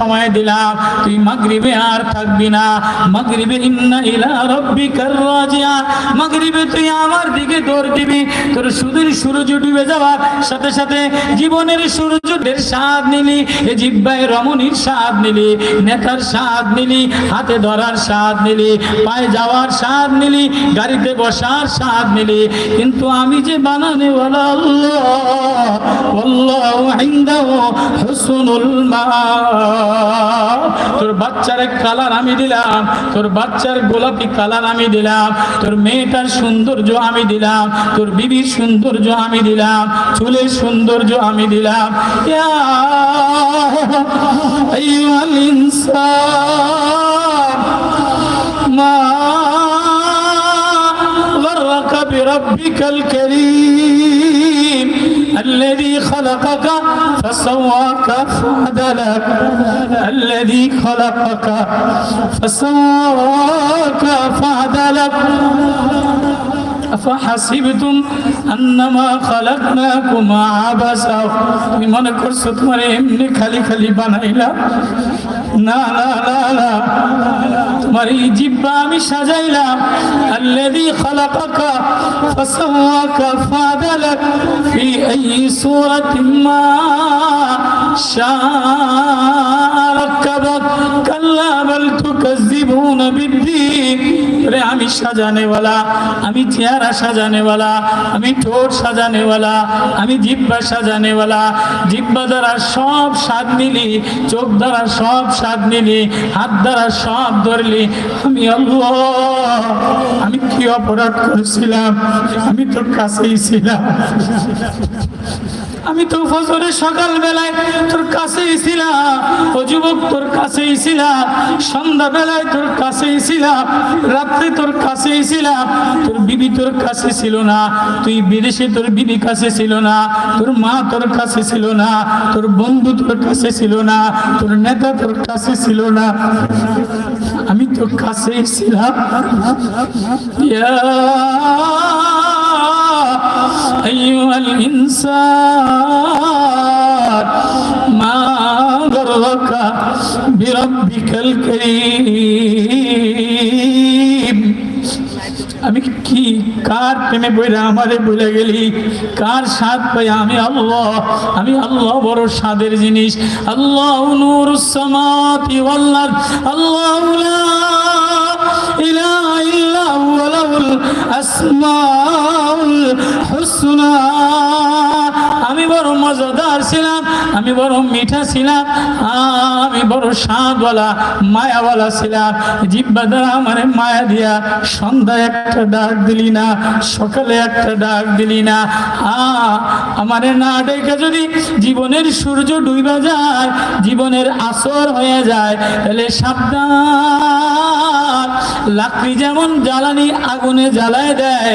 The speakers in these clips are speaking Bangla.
সময় দিলাম তুই মাগরিবে আর থাকবি না। মাগরিবে ইন্না ইলা রাব্বিকার রাজিয়া। মাগরিবে তুই আমার দিকে দৌড় দিবি। তোর সুদূর সূর্য ডুবে যাওয়ার সাথে সাথে জীবনের সূর্যের স্বাদ নিলি। এ জিব্বায় রমণীর স্বাদ নিলি। নেতার স্বাদ নিলি। হাতে ধরার স্বাদ নিলি। পায়ে যাওয়ার স্বাদ নিলি। গাড়িতে বসার স্বাদ নিলি। কিন্তু আমি যে বানানে বলা আল্লাহ আল্লাহু হুসনুল মা। তোর বাচ্চার কালার আমি দিলাম তোর বাচ্চার গোলাপি কালার আমি দিলাম তোর মেয়েটার সৌন্দর্য আমি দিলাম তোর বিবির সৌন্দর্য আমি দিলাম চুলের সৌন্দর্য আমি দিলাম ইয়া আইয়ুহাল ইনসান মা غرك بربك الكريم الذي خلقك فسواك فعدلك الذي خلقك فسواك فعدلك أفحسبتم أنما خلقناكم عبثا তুমি মনে করছো তোমার এমনি খালি খালি বানাইলাম না না না না তোমার এই জিব্বা আমি সাজাইলাম আল্লাযী খালাকাকা ফাসাওয়াকা ফাদালাক ফি আইয়ি সূরাতিন মা শাআ রাক্কাবাক কাল্লা বাল তুকাজ্জিবুনা বিদ্দীন আমি সাজানেওয়ালা, আমি চেহারা সাজানেওয়ালা, আমি ঠোঁট সাজানেওয়ালা, আমি জিব্বা সাজানেওয়ালা। জিব্বা দ্বারা সব স্বাদ নিলি, চোখ দ্বারা সব স্বাদ নিলি, হাত দ্বারা সব ধরলি। আমি আমি কি অপরাধ করেছিলাম? আমি তোর কাছেই ছিলাম। আমি তো ফজরের সকাল বেলায় তোর কাছেই ছিলাম, ও যুবক তোর কাছেই ছিলাম সন্ধ্যা বেলায় তোর কাছেই ছিলাম, রাত্রে তোর কাছেই ছিলাম, তোর বিবি তোর কাছে ছিল না, তুই বিদেশে তোর বিবি কাছে ছিল না, তোর মা তোর কাছে ছিল না, তোর বন্ধু তোর কাছে ছিল না, তোর নেতা তোর কাছে ছিল না। আমি তোর কাছেই ছিলাম। ইয়া أيها الإنسان ما غرك بربك الكريم আমি কি কার প্রেমে বইরা আমারে বলে গেলি কার স্বাদ পাই আমি আল্লাহ আমি আল্লাহ বড় স্বাদের জিনিস আল্লাহ নূর সামাতি ওয়াল্লাহ আল্লাহ ইলাহা ইল্লা হুয়া লাহুল আসমাউল হুসনা আমি বড় মজাদার ছিলাম, আমি বড় মিঠা ছিলাম, আমি বড় স্বাদওয়ালা, মায়াওয়ালা ছিলাম। জিব্বা দ্বারা আমার মায়া দিয়া সন্ধ্যায় একটা ডাক দিলি না, সকালে একটা ডাক দিলি না। আমারে না ডেকে যদি জীবনের সূর্য ডুইবা যায়, জীবনের আসর হয়ে যায়, তাহলে সাবধান। লাকড়ি যেমন জ্বালানি আগুনে জ্বালায় দেয়,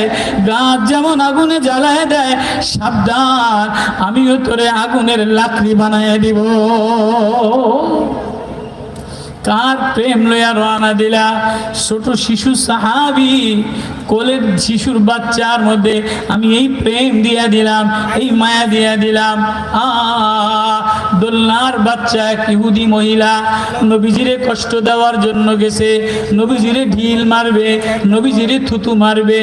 গাছ যেমন আগুনে জ্বালায় দেয়, সাবধান, আমিও তোরে আগুনের লাকড়ি বানায় দিব। কার প্রেম লইয়া রানা দিলা? ছোট শিশু সাহাবি, কোলের শিশুর বাচ্চার মধ্যে আমি এই প্রেম দিয়া দিলাম, এই মায়া দিয়া দিলাম। আ দোলনার বাচ্চা এক ইহুদি মহিলা নবীজিরে কষ্ট দেওয়ার জন্য গেছে, নবীজিরে ঢিল মারবে, নবীজিরে থুতু মারবে।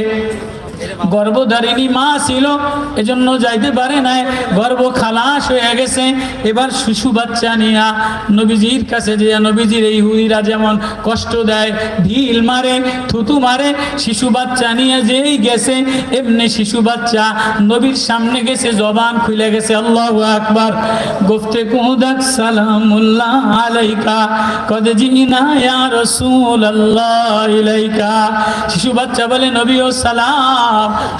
গর্ভধারিণী মা ছিল, এজন্য যাইতে পারে নাই। গর্ভ খালাস হয়ে গেছে। এবার শিশু বাচ্চা নিয়া নবীজির কাছে যে, নবীজির এই হুদিরা যেমন কষ্ট দেয়, ঢিল মারে, থুতু মারে, শিশু বাচ্চা নিয়ে যেই গেছে, এমনি শিশু বাচ্চা নবীর সামনে গেছে, জবান খুলে গেছে, আল্লাহ আকবার। গুফতে কুদাক সালামুল্লাহ আলাইকা, কদ জিনা ইয়া রাসূলুল্লাহ ইলাইকা। শিশু বাচ্চা বলে, নবী ও সালাম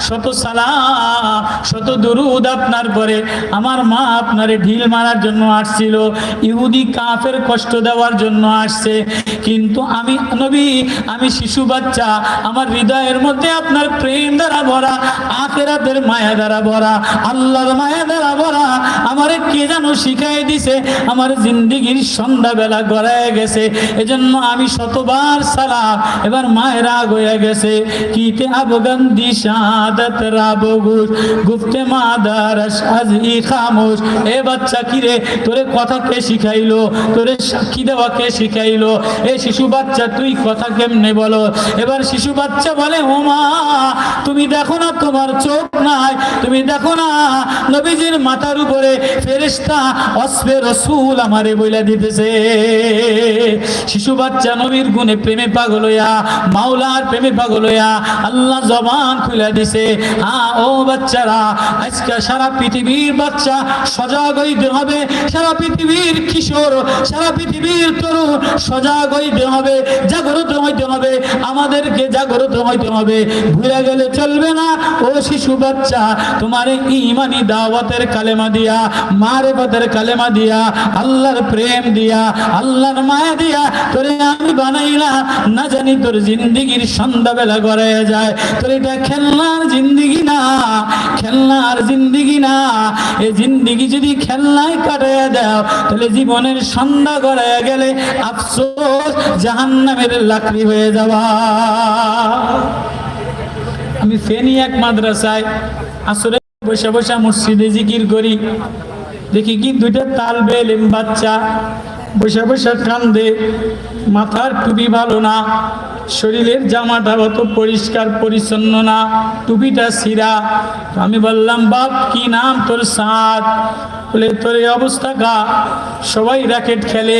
শত সালাম, শত দরুদ আপনার পরে। আমার মা আপনারে ঢিল মারার জন্য আসছিল, ইহুদি কাফের কষ্ট দেওয়ার জন্য আসছে। কিন্তু আমি, নবী, আমি শিশু বাচ্চা, আমার হৃদয়ের মধ্যে আপনার প্রেম দ্বারা ভরা, আখেরাতের মায়া দ্বারা ভরা, আল্লাহর মায়া দ্বারা ভরা, আমারে কে যেন শিখাই দিছে, আমার জিন্দিগির সন্ধ্যাবেলা গড়ায় গেছে। এজন্য আমি শতবার সালাম, এবার মায়ের রাগ হয়ে গেছে। কিতে আবগান দিস শাহাদাত রাবগুস গুফতে মাদারাস আজই খামোশ। এ বাচ্চা কি রে তোরে কথা কে শিখাইলো? তোরে সাক্ষী দেওয়া কে শিখাইলো? এ শিশু বাচ্চা, তুই কথা কেমনে বলো? এবার শিশু বাচ্চা বলে ওমা তুমি দেখো না তোমার চোখ নাই, তুমি দেখো না নবীজির মাথার উপরে ফেরেশতা অসবে রসুল আমারে বইলা দিতেছে। শিশু বাচ্চা নবীর গুণে প্রেমে পাগল হইয়া, মাওলার প্রেমে পাগল হইয়া, আল্লাহ জবান খুলে দিছে হ্যাঁ ও বাচ্চারা, আজকে সারা পৃথিবীর বাচ্চা সজাগ হইতে হবে, সারা পৃথিবীর কিশোর, সারা পৃথিবীর তরুণ সজাগ হইতে হবে, জাগ্রত হইতে হবে, আমাদেরকে জাগ্রত হইতে হবে। ভুলে গেলে চলবে না, ও শিশু বাচ্চা, তোমার ইমানি দাওয়াতের কালেমা দিয়া, মারেফতের কালেমা দিয়া, আল্লাহর প্রেম দিয়া, আল্লাহর মায়া দিয়া তোরে আমি বানাইলাম, না জানি তোর জিন্দিগির সন্ধ্যাবেলা গড়ে যায়, তোর এটা খেলনার জিন্দিগি না, খেলনার জিন্দিগি না। এই জিন্দিগি যদি খেলনায় কাটাইয়া দাও, তাহলে জীবনের সন্ধ্যা গড়াইয়া গেলে আফসোস জাহান্নামের লাকড়ি হয়ে যাওয়া। আমি ফেনি এক মাদ্রাসায় আসরে বসে বসে মসজিদে জিকির করি। দেখি কি দুইটা তাল বেলিম বাচ্চা বসে বসে কান্দে, মাথার টুপি ভালো না। শরীরের জামাটা অত পরিষ্কার, পরিচ্ছন্ন না, টুপিটা সিরা আমি বললাম, বাপ, কি নাম তোর সাঁত বলে, তোর এই অবস্থা গা। সবাই র্যাকেট খেলে,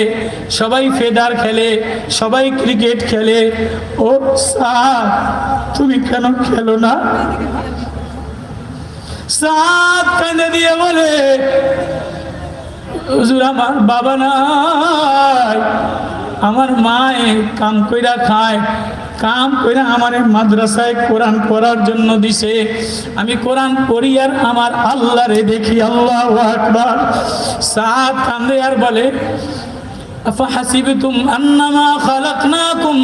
সবাই ফেদার খেলে, সবাই ক্রিকেট খেলে। ও সাঁত তুমি কেন খেলো না? সাত কাঁদে দিয়ে বলে, হুজুর, আমার বাবা নাই। আমার মা কাম কইরা খায়, কাম কইরা আমার মাদ্রাসায় কোরআন পড়ার জন্য দিছে। আমি কোরআন পড়ি আর আমার আল্লাহরে দেখি, আল্লাহ আকবার। সাত কান্দে আর বলে أفحسبتم أنما خلقناكم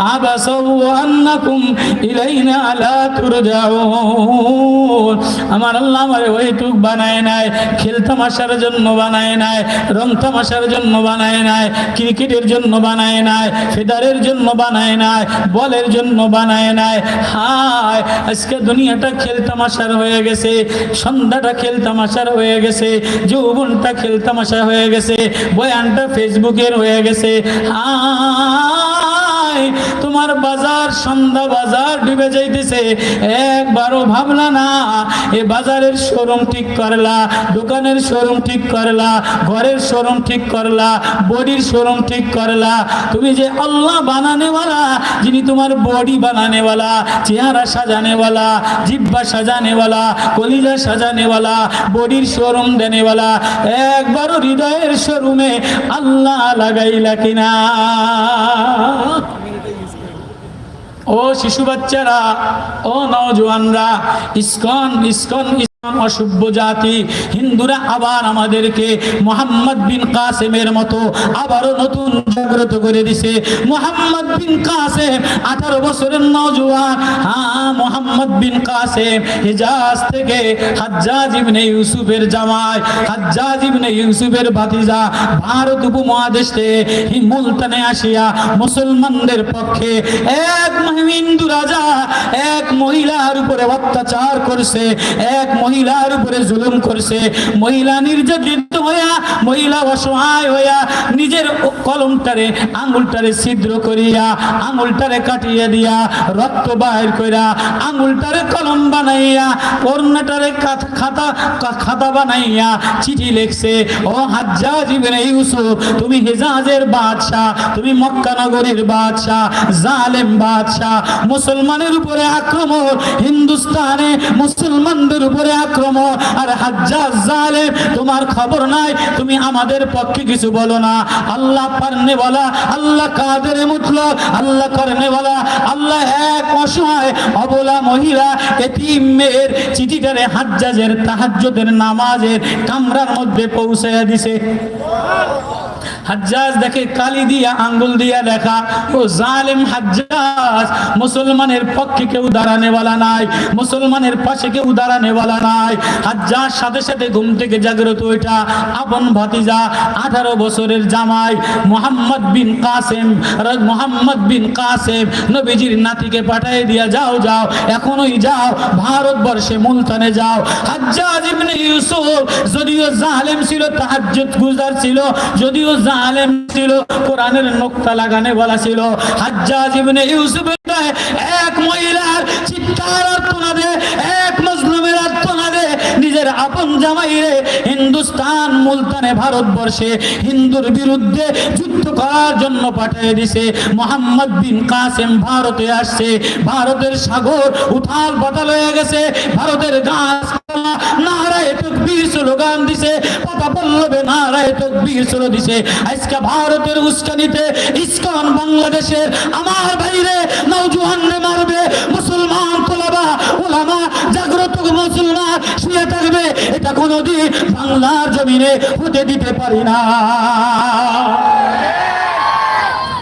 عبثا وأنكم إلينا لا ترجعون আমার আল্লাহ আমার ওইটুক বানায় নাই খেল তামাশার জন্য বানায় নাই রং তামাশার জন্য বানায় নাই ক্রিকেটের জন্য বানায় নাই ফেদারের জন্য বানায় নাই বলের জন্য বানায় নাই হায় আজকে দুনিয়াটা খেল তামাশার হয়ে গেছে সন্ধ্যাটা খেল তামাশার হয়ে গেছে যৌবনটা খেল তামাশা হয়ে গেছে বয়ানটা ফেসবুকের হয়ে গেছে। হায় তোমার বাজার, সন্ধ্যা বাজার ডুবে যাইতেছে। একবারও ভাবলা না, এ বাজারের শোরুম ঠিক করলা, দোকানের শোরুম ঠিক করলা, ঘরের শোরুম ঠিক করলা, বডির শোরুম ঠিক করলা। তুমি যে আল্লাহ বানানেওয়ালা, যিনি তোমার বডি বানানেওয়ালা, চেহারা সাজানেওয়ালা জিব্বা সাজানেওয়ালা, কলিজা সাজানেওয়ালা, বডির শোরুম দেনেওয়ালা, একবারও হৃদয়ের শোরুমে আল্লাহ লাগাইলা কিনা। ও শিশু বাচ্চারা ও নওজোয়ানরা ইস্কন ইস্কন অসভ্য জাতি। হিন্দুরা আবার আমাদেরকে মোহাম্মদ বিন কাসেমের মতো আবারও নতুন জাগ্রত করে দিছে। মোহাম্মদ বিন কাসেম আঠারো বছরের নওজোয়ান হ্যাঁ মোহাম্মদ বিন কাসেম হিজাজ থেকে হাজ্জাজ ইবনে ইউসুফের জামাই, হাজ্জাজ ইবনে ইউসুফের ভাতিজা, ভারত উপমহাদেশ থেকে মুলতানে আসিয়া মুসলমানদের পক্ষে এক হিন্দু রাজা, এক মহিলার উপরে অত্যাচার করছে, এক মহিলার উপরে জুলুম করছে। মহিলা নির্যাতিত হইয়া, মহিলা অসহায় হইয়া নিজের কলমটারে, আঙুলটারে ছিদ্র করিয়া, আঙুলটারে কাটিয়ে দিয়া রক্ত বাহির কইরা আঙুলটারে কলম বানাইয়া কর্ণাটারে খাতা খাতা বানাইয়া চিঠি লিখছে, ও হাজ্জাজ ইবনে ইউসুফ, তুমি হিজাজের বাদশাহ, তুমি মক্কা নগরীর বাদশাহ, জালেম বাদশাহ, মুসলমানের উপরে আক্রমণ, হিন্দুস্তানে মুসলমানদের উপরে আক্রমণ। আর হাজ্জাজ জালেম, তোমার খবর নাই, তুমি আমাদের পক্ষে কিছু বলো না। আল্লাহ পারনে বলা, আল্লাহ কাদের মুতলক আল্লাহ করনে বলা, আল্লাহ এক অসহায়, অবলা মহিলা, এতিম মেয়ের চিঠিটারে হাজ্জাজের তাহাজ্জুদের নামাজের কামরার মধ্যে পৌঁছাইয়া দিছে। হাজ্জাজ দেখে কালি দিয়া, আঙ্গুল দিয়া দেখা, ও জালেম হাজ্জাজ, মুসলমানের পক্ষে কেউ দাঁড়ানেওয়ালা নাই, মুসলমানের পাশে কেউ দাঁড়ানেওয়ালা নাই। হাজ্জাজ সাথে সাথে ঘুম থেকে জাগ্রত ওইটা আপন ভাতিজা, আঠারো বছরের জামাই, মোহাম্মদ বিন কাসেম মোহাম্মদ বিন কাসেম, নবীজির নাতিকে পাঠাই দিয়া, যাও যাও, এখনই যাও, ভারতবর্ষে মুলতানে যাও। হাজ্জাজ ইবনে ইউসুফ, যদিও জালেম ছিল, তাহাজ্জুদ গুজার ছিল, যদিও জালেম ছিল, কোরআনের নোক্তা লাগানে বলা ছিল। হাজ্জাজ ইবনে ইউসুফের এক মহিলার চিৎকার আর্তনাদে এক নিজের আপন জামাইরে হিন্দুস্তান, মুলতানে ভারতবর্ষে হিন্দুর বিরুদ্ধে যুদ্ধ করার জন্য পাঠিয়ে দিছে। মোহাম্মদ বিন কাসেম ভারতে আসছে। ভারতের সাগর উথাল পাতাল হয়ে গেছে। ভারতের গাছ মুসলমান জাগ্রত মুসলমান থাকবে এটা কোনোদিন বাংলার জমিনে হতে দিতে পারি না।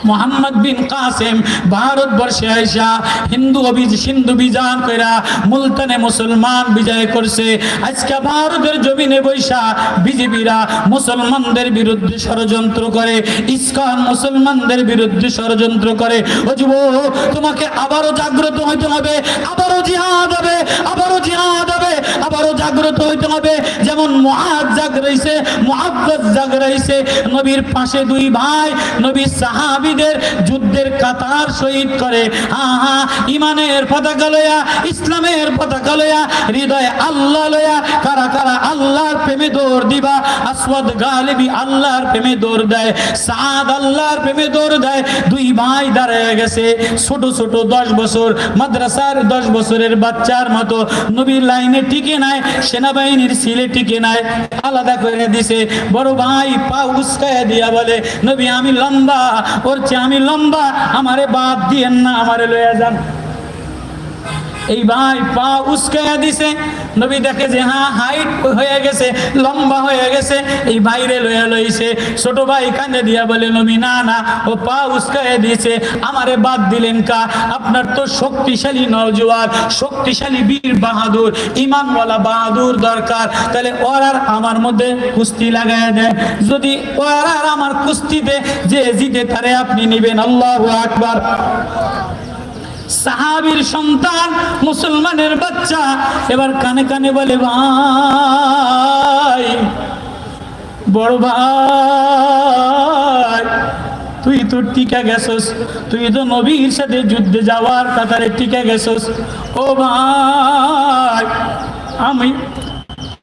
মোহাম্মদ বিন কাসেম ভারতবর্ষে আইসা হিন্দু অভিজ হিন্দু বিজান কইরা মুলতানে মুসলমান বিজয় করছে। আজকে ভারতের জমিনে বৈশা বিজেপিরা মুসলমানদের বিরুদ্ধে ষড়যন্ত্র করে। ইস্কন মুসলমানদের বিরুদ্ধে ষড়যন্ত্র করে। ও যুবক তোমাকে আবারও জাগ্রত হইতে হবে, আবারও জিহাদ হবে, আবারও জিহাদ হবে, আবারও জাগ্রত হইতে হবে। যেমন মহাজ জাগরাইছে মহাব্বত জাগরাইছে নবীর পাশে দুই ভাই, নবীর সাহাবিদের যুদ্ধের কাতার শহীদ করে। হা হা ইমানের পতাকা লয়া, ইসলামের পতাকা লয়া, হৃদয়ে আল্লাহ লয়া, কারা কারা আল্লাহর প্রেমে দৌড় দিবা, আসওয়াদ গালিবি আল্লাহর প্রেমে দৌড় দেয়, সাদ আল্লাহর প্রেমে দৌড় দেয়, দুই ভাই দাঁড়ায় গেছে। ছোট ছোট দশ বছর, মাদ্রাসার দশ বছরের বাচ্চার মতো, নবীর লাইনে টিকে নাই, সেনাবাহিনীর সিলে টিকে নাই, আলাদা করে দিছে। বড় ভাই পা উস্কায় দিয়া বলে, নবী, আমি লম্বা, ওর চেয়ে আমি লম্বা আমারে বাদ দিয়েন না আমারে লয়ে যান। এই ভাই পা উস্কাইয়া দিছে। নবী দেখে যে হ্যাঁ হাইট হয়ে গেছে, লম্বা হয়ে গেছে। এই বাইরে লইয়া লইছে। ছোট ভাই কানে দিয়া বলে, নবী, না না, ও পা উস্কাইয়া দিয়েছে। আমারে বাদ দিলেন কা? আপনার তো শক্তিশালী নওজোয়ান শক্তিশালী বীর বাহাদুর, ইমানওয়ালা বাহাদুর দরকার। তাহলে ওর আর আমার মধ্যে কুস্তি লাগায় দেন। যদি ওর আর আমার কুস্তিতে যে জিতে, তারে আপনি নিবেন। আল্লাহ আকবার। সাহাবীর সন্তান, মুসলমানের বাচ্চা। এবার কানে কানে বলে, ভাই, বড় ভাই, তুই তো টিকা গেছস। তুই তো নবীর সাথে যুদ্ধে যাওয়ার কাতারে টিকা গেছস। ও ভাই, আমি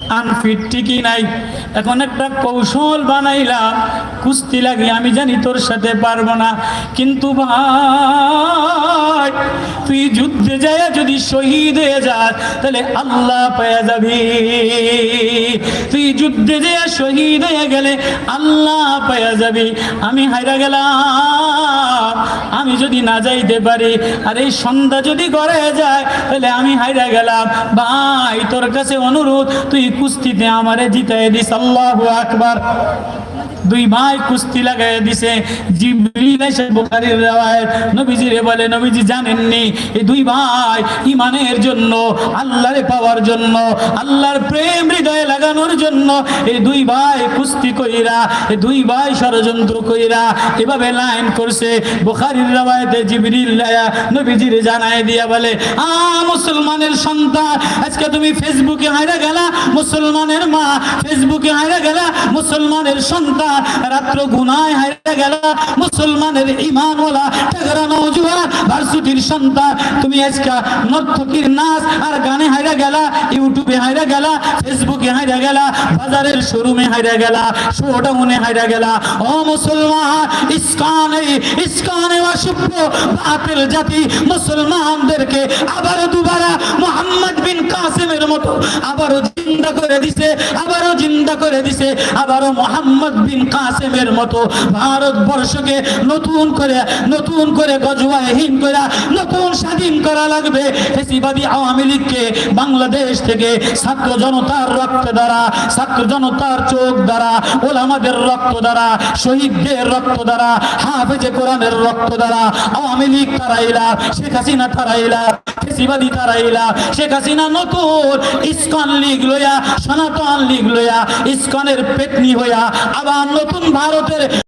আনফিট ঠিকই নাই। এখন একটা কৌশল বানাইলাম, কুস্তি লাগি আমি জানি তোর সাথে পারব না। কিন্তু ভাই তুই যুদ্ধে যায়, যদি শহীদ হয়ে যাস, তাহলে আল্লাহ পেয়ে যাবি। তুই যুদ্ধে যায়, শহীদ হয়ে গেলে আল্লাহ পেয়ে যাবি। আমি হাইরা গেলাম, আমি যদি না যাইতে পারি, আর এই সন্ধ্যা যদি গড়ে যায়, তাহলে আমি হাইরা গেলাম। ভাই, তোর কাছে অনুরোধ, তুই কুস্তিতে আমারে জিতাই দিস, আল্লাহু আকবার। দুই ভাই কুস্তি লাগাই দিছে। জিবরিল এসে বুখারীর রওয়ায়াত। নবীজিরে বলে, নবীজি জানেননি, এই দুই ভাই ইমানের জন্য, আল্লাহরে পাওয়ার জন্য, আল্লাহর প্রেম হৃদয়ে লাগানোর জন্য, এই দুই ভাই কুস্তি কইরা, এই দুই ভাই ষড়যন্ত্র কইরা এভাবে লাইন করছে। বুখারীর রওয়ায়াতে জিবরিল আয়া নবীজিরে জানায় দিয়া বলে, আ মুসলমানের সন্তান, আজকে তুমি ফেসবুকে হাইরা গেলা, মুসলমানের মা, ফেসবুকে হাইরা গেলা, মুসলমানের সন্তান রাত্র গুনায় গেলা, মুসলমানের ভার্সিটির সন্তান। তুমি আজকে নাচ আর গানে ইউটিউবে হাইরা গেলা, ফেসবুকে হাইরা গেলা, বাজারের শোরুমে হাইরা গেলা, শোডাউনে ও মুসলমান, ইসকানে ইসকানে অসভ্য, বাতিল জাতি মুসলমানদেরকে আবারও দুবারা মোহাম্মদ বিন কাসেমের মতো আবারও জিন্দা করে দিছে, আবারও জিন্দা করে দিছে, আবারও মোহাম্মদ বিন কাসেমের মতো ভারতবর্ষকে নতুন করে নতুন করে গজওয়াহীন করে, নতুন স্বাধীন করা লাগবে। ফেসিবাদী আওয়ামী লীগকে বাংলাদেশ থেকে ছাত্র জনতার রক্ত দ্বারা, ছাত্র জনতার চোখ দ্বারা, ওলামাদের রক্ত দ্বারা, শহীদদের রক্ত দ্বারা, হাফেজে কোরআনের রক্ত দ্বারা আওয়ামী লীগ তারাইলা, শেখ হাসিনা তারাইলা, ফেসিবাদী তারাইলা, শেখ হাসিনা নতুন ইস্কন লীগ লইয়া, সনাতন লীগ লইয়া, ইস্কনের পেতনি হইয়া আবার নতুন ভারতের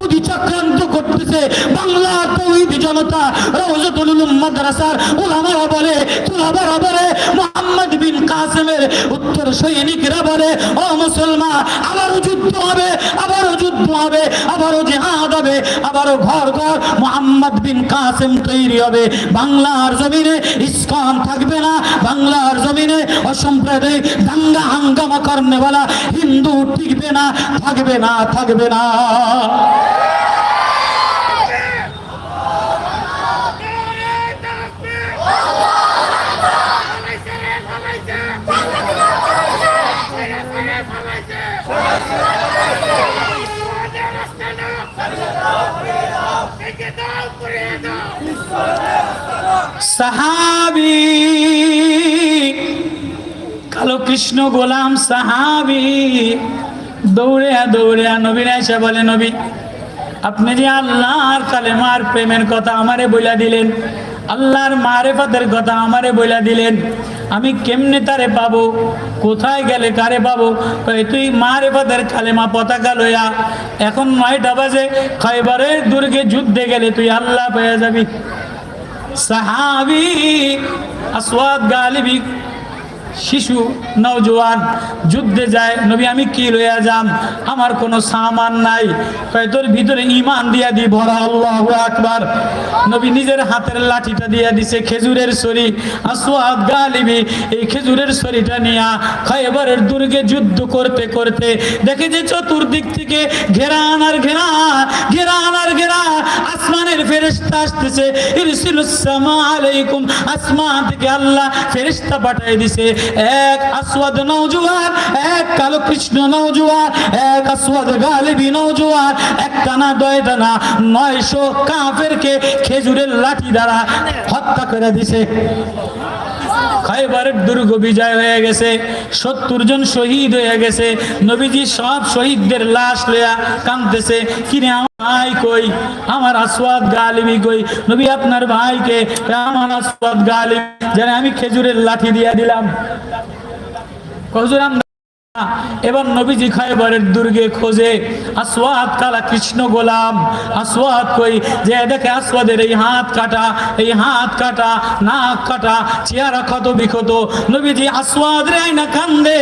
করতেছে বাংলার তৌহিদি জনতা রওজাতুল উলুম মাদ্রাসার উলামারা বলে তুলাবারা বলে মোহাম্মদ বিন কাসেমের উত্তর সৈনিকরা বলে ও মুসলমান, আবারও যুদ্ধ হবে, আবারও যুদ্ধ হবে, আবারও জিহাদ হবে, আবারও ঘর ঘর মোহাম্মদ বিন কাসেম তৈরি হবে। বাংলার জমিনে ইস্কন থাকবে না, বাংলার জমিনে অসাম্প্রদায়িক দাঙ্গা হাঙ্গামা করনেওয়ালা হিন্দু টিকবে না, থাকবে না থাকবে না। সাহাবি, কালো কৃষ্ণ গোলাম সাহাবি, দৌড়ে দৌড়ে নবীন এসে বলে, নবী, আপনি যে আল্লাহর কালেমার প্রেমের কথা আমারে বইলা দিলেন, আল্লাহর মারেফাতের কথা আমারে বইলা দিলেন, আমি কেমনে তারে পাবো? কোথায় গেলে কারে পাবো? তুই মারেফাতের কালেমা পতাকা লইয়া, এখন নয়টা বাজে, খাইবারের দুর্গে যুদ্ধে গেলে তুই আল্লাহ পেয়ে যাবি। সাহাবি, আসওয়াদ গালিবি, শিশু, নওজোয়ান, যুদ্ধে যায়, নবী, আমি কি লইয়া যাম? আমার কোনো সামান নাই। তোর ভিতরে ইমান দিয়া দি ভরা, আল্লাহ আকবার। নবী নিজের হাতের লাঠিটা দিয়া দিছে খেজুরের সরি আসওয়াদ গালিবি, এই খেজুরের সরিটা নিয়া খাইবারের দুর্গে যুদ্ধ করতে করতে দেখে যে চতুর্দিক থেকে ঘেরা আর ঘেরা ঘেরা আর ঘেরা ফেরেশতা আসতেছে ইরসিলুস সামা আলাইকুম আসমান থেকে আল্লাহ ফেরেশতা পাঠিয়ে দিছে। এক আসওয়াদ নওজোয়ান এক কালো কৃষ্ণ নওজোয়ান এক আসওয়াদ গালিবি নওজোয়ান এক টানা দয় টানা নয়শো কাফেরকে খেজুরের লাঠি দ্বারা হত্যা করে দিছে। খাইবারের দুর্গ বিজয় হয়ে গেছে, সত্তর জন শহীদ হয়ে গেছে, নবীজি সব শহীদদের লাশ লইয়া কাঁদতেছে কিনে ভাই কই? আমার আসওয়াদ গালিবি কই? নবী আপনার ভাইকে আমার আসওয়াদ গালিবি, যেন আমি খেজুরের লাঠি দিয়া দিলাম। কজুরাম এবার নবীজি খাইবারের দুর্গে খোঁজে, আসওয়াদ কালা কৃষ্ণ গোলাম। আসওয়াদ কই, যে দেখে আসওয়াদের এই হাত কাটা, এই হাত কাটা, নাক কাটা, চেহারা ক্ষত বিক্ষত। নবীজি আসওয়াদ রে না কান্দে,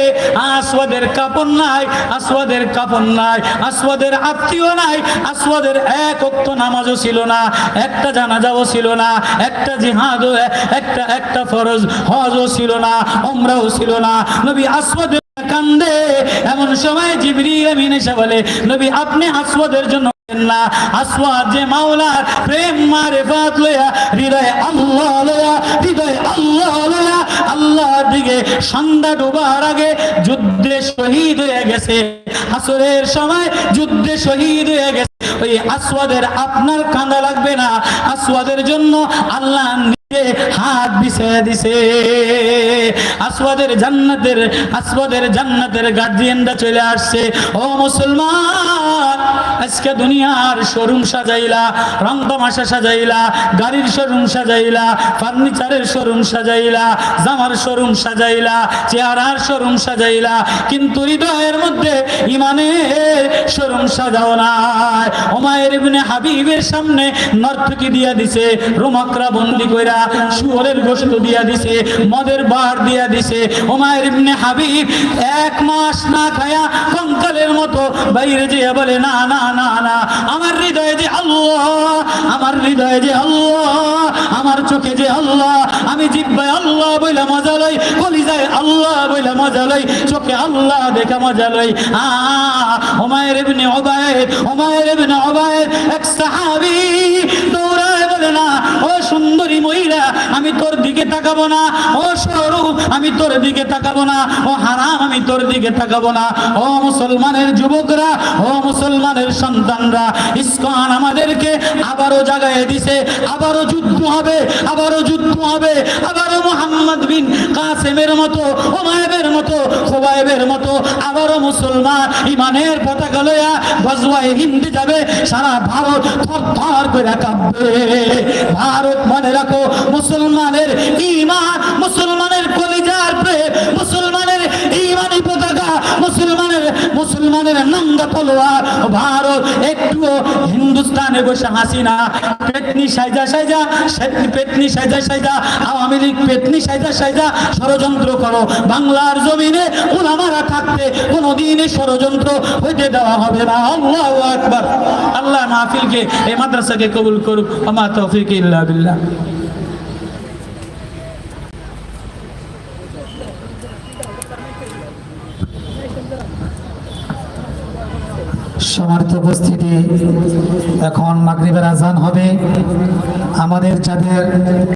আসওয়াদের কাপড় নাই, আসওয়াদের কাপড় নাই, আসওয়াদের আত্মীয় নাই, আসওয়াদের এক অক্ত নামাজও ছিল না, একটা জানাজাও ছিল না, একটা জিহাদও, একটা একটা ফরজ হজও ছিল না ওমরাও ছিল না। নবী আসওয়াদের কান্দে। এমন সময় জিবরিল আমিন এসে বলে, নবী, আপনি আসওয়াদের জন্য না। যে মাওলার প্রেম লয়া আল্লাহ লয়া আল্লাহ লয়া দিকে সন্ধ্যা ডুবার আগে যুদ্ধে শহীদ হয়ে গেছে। আসরের সময় যুদ্ধে শহীদ হয়ে গেছে। ওই আপনার কাঁদা লাগবে না। আসওয়াদের জন্য আল্লাহ হাত বিছিয়ে দিছে? আসওয়াদের জান্নাতের আসওয়াদের জান্নাতের গার্জিয়ানরা চলে আসছে। ও মুসলমান, আজকে দুনিয়ার শোরুম সাজাইলা, রং তামাশা সাজাইলা, গাড়ির শোরুম সাজাইলা ফার্নিচারের শোরুম সাজাইলা, জামার শোরুম সাজাইলা চেহারার শোরুম সাজাইলা, কিন্তু হৃদয়ের মধ্যে ইমানের শোরুম সাজাও নাই। ওমায়ের ইবনে হাবিবের সামনে নর্তকি দিয়া দিছে, রোমাকরা বন্দি কইরা। শুয়োরের গোশত দিয়া দিছে, মদের বার দিয়া দিছে। ওমায়ের ইবনে হাবিব এক মাস না খায়া কঙ্কালের মতো বাইরে যেয়ে বলে, না না না না, আমার হৃদয়ে যে আল্লাহ, আমার হৃদয়ে যে আল্লাহ, আমার চোখে যে আল্লাহ, আমি জিব্বায় আল্লাহ বইলা মজা লই, কলিজায় আল্লাহ বইলা মজা লই, চোখে আল্লাহ দেখা মজা লই। আ, ওমায়ের ইবনে ওবায়েদ, ওমায়ের ইবনে ওবায়েদ এক সাহাবী দৌড়ায় বলে, না, ও সুন্দরী মহিলা আমি তোর দিকে তাক তাকাবো না। ও সরু, আমি তোর দিকে তাকাবো না। ও হারাম, আমি তোর দিকে তাকাবো না। ও মুসলমানের যুবকরা, ও মুসলমানের সন্তানরা, ইসকন আমাদেরকে আবারও জাগায় দিছে। আবারও যুদ্ধ হবে, আবারও যুদ্ধ হবে। আবারও মোহাম্মদ বিন কাসেমের মতো ওমায়েবের মতো খোবায়েবের মতো আবারও মুসলমান ইমানের পতাকা লইয়া গজওয়ায় হিন্দি যাবে। সারা ভারত থর করে কাঁপবে। ভারত মনে রাখো, মুসলমানের মুসলমানের কলিজার প্রেম, মুসলমানের ইমানি পতাকা, মুসলমানের মুসলমানের তলোয়ার। ভারত, একটুও হিন্দুস্তানে বসে সাইজা সাইজা সাইজা সাইজা আওয়ামী লীগ সাইজা সাইজা ষড়যন্ত্র করো। বাংলার জমিনে ওলামারা থাকতে কোনোদিনই ষড়যন্ত্র হইতে দেওয়া হবে না। আল্লাহ আকবার। আল্লাহ মাহফিলকে এই মাদ্রাসাকে কবুল করুক। আমার তৌফিক ইল্লা বিল্লাহ। উপস্থিতি এখন মাগরিবের আজান হবে। আমাদের যাদের